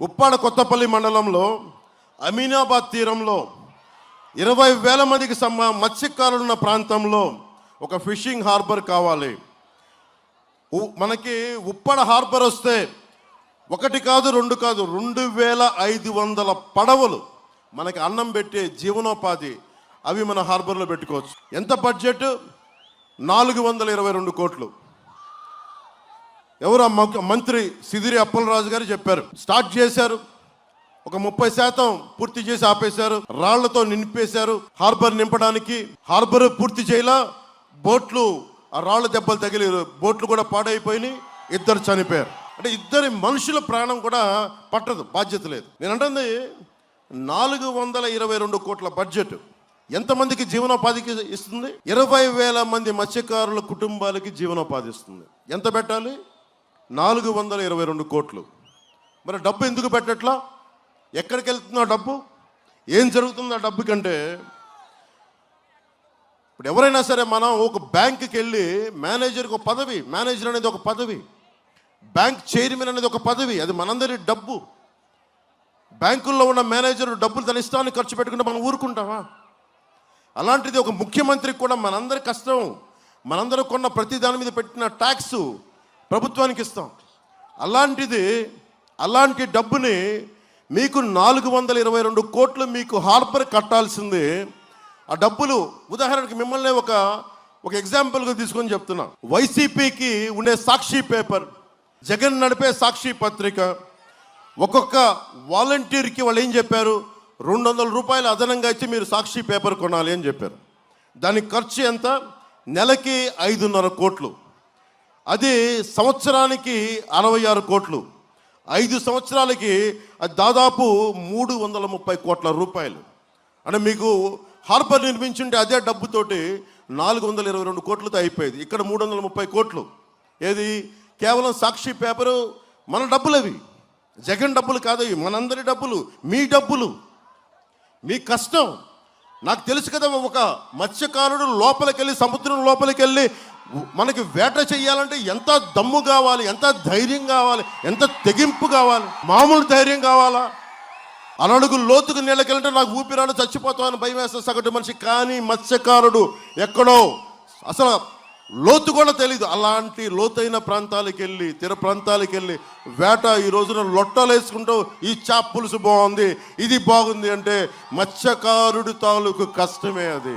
ఉప్పాడ కొత్తపల్లి మండలంలో అమీనాబాద్ తీరంలో ఇరవై వేల మందికి సమ మత్స్యకారులున్న ప్రాంతంలో ఒక ఫిషింగ్ హార్బర్ కావాలి. ఉ- మనకి ఉప్పాడ హార్బర్ వస్తే ఒకటి కాదు రెండు కాదు రెండు వేల ఐదు వందల పడవలు మనకి అన్నం పెట్టే జీవనోపాధి అవి మన హార్బర్లో పెట్టుకోవచ్చు. ఎంత బడ్జెట్? నాలుగు వందల ఇరవై రెండు కోట్లు. ఎవరు మంత్రి సిదిరి అప్పలరాజు గారు చెప్పారు. స్టార్ట్ చేశారు. ఒక ముప్పై శాతం పూర్తి చేసి ఆపేశారు. రాళ్ళతో నింపేశారు. హార్బర్ నింపడానికి హార్బర్ పూర్తి చేయలా బోట్లు ఆ రాళ్ళ దెబ్బలు తగిలి బోట్లు కూడా పాడైపోయినాయి. ఇద్దరు చనిపోయారు. అంటే ఇద్దరి మనుషుల ప్రాణం కూడా పట్టదు బాధ్యత లేదు. నేను అంటుంది నాలుగు వందల ఇరవై రెండు కోట్ల బడ్జెట్ ఎంతమందికి జీవనోపాధికి ఇస్తుంది? ఇరవై వేల మంది మత్స్యకారుల కుటుంబాలకి జీవనోపాధి ఇస్తుంది. ఎంత పెట్టాలి? నాలుగు వందల ఇరవై రెండు కోట్లు. మరి డబ్బు ఎందుకు పెట్టట్లా? ఎక్కడికి వెళ్తుంది డబ్బు? ఏం జరుగుతుందో ఆ డబ్బు కంటే? ఇప్పుడు ఎవరైనా సరే మనం ఒక బ్యాంకుకి వెళ్ళి మేనేజర్కి ఒక పదవి మేనేజర్ అనేది ఒక పదవి బ్యాంక్ చైర్మన్ అనేది ఒక పదవి అది మనందరి డబ్బు. బ్యాంకుల్లో ఉన్న మేనేజర్ డబ్బులు తన ఇష్టాన్ని ఖర్చు పెట్టుకుంటే మనం ఊరుకుంటామా? అలాంటిది ఒక ముఖ్యమంత్రికి కూడా మనందరి కష్టం. మనందరూ కొన్న ప్రతి దాని మీద పెట్టిన ట్యాక్సు ప్రభుత్వానికి ఇస్తాం. అలాంటిది అలాంటి డబ్బుని మీకు నాలుగు వందల ఇరవై రెండు కోట్లు మీకు హార్బర్ కట్టాల్సింది. ఆ డబ్బులు ఉదాహరణకి మిమ్మల్ని ఒక ఒక ఎగ్జాంపుల్గా తీసుకొని చెప్తున్నా. వైసీపీకి ఉండే సాక్షి పేపర్ జగన్ నడిపే సాక్షి పత్రిక ఒక్కొక్క వాలంటీర్కి వాళ్ళు ఏం చెప్పారు? రెండు వందల రూపాయలు అదనంగా ఇచ్చి మీరు సాక్షి పేపర్ కొనాలి అని చెప్పారు. దానికి ఖర్చు ఎంత? నెలకి ఐదున్నర కోట్లు. అది సంవత్సరానికి అరవై ఆరు కోట్లు. ఐదు సంవత్సరాలకి అది దాదాపు మూడు వందల ముప్పై కోట్ల రూపాయలు. అంటే మీకు హార్బర్ నిర్మించుంటే అదే డబ్బుతోటి నాలుగు వందల ఇరవై రెండు కోట్లతో అయిపోయేది. ఇక్కడ మూడు వందల ముప్పై కోట్లు. ఏది? కేవలం సాక్షి పేపరు మన డబ్బులు అవి జగన్ డబ్బులు కాదు మనందరి డబ్బులు మీ డబ్బులు. మీ కష్టం. నాకు తెలుసు కదా ఒక మత్స్యకారుడు లోపలికి వెళ్ళి సముద్రం లోపలికి వెళ్ళి మనకి వేట చేయాలంటే ఎంత దమ్ము కావాలి ఎంత ధైర్యం కావాలి ఎంత తెగింపు కావాలి? మామూలు ధైర్యం కావాలా? అనడుగు లోతుకు నీళ్ళకెళ్ళంటే నాకు ఊపిరాడు చచ్చిపోతామని భయం వేస్తాను సగటు మనిషి. కానీ మత్స్యకారుడు ఎక్కడో అసలు లోతు కూడా తెలీదు. అలాంటి లోతైన ప్రాంతాలకు వెళ్ళి తీర ప్రాంతాలకు వెళ్ళి వేట ఈ రోజున లొట్టలు వేసుకుంటూ ఈ చాప్ పులుసు బాగుంది ఇది బాగుంది అంటే మత్స్యకారుడి తాలూకు కష్టమే అది.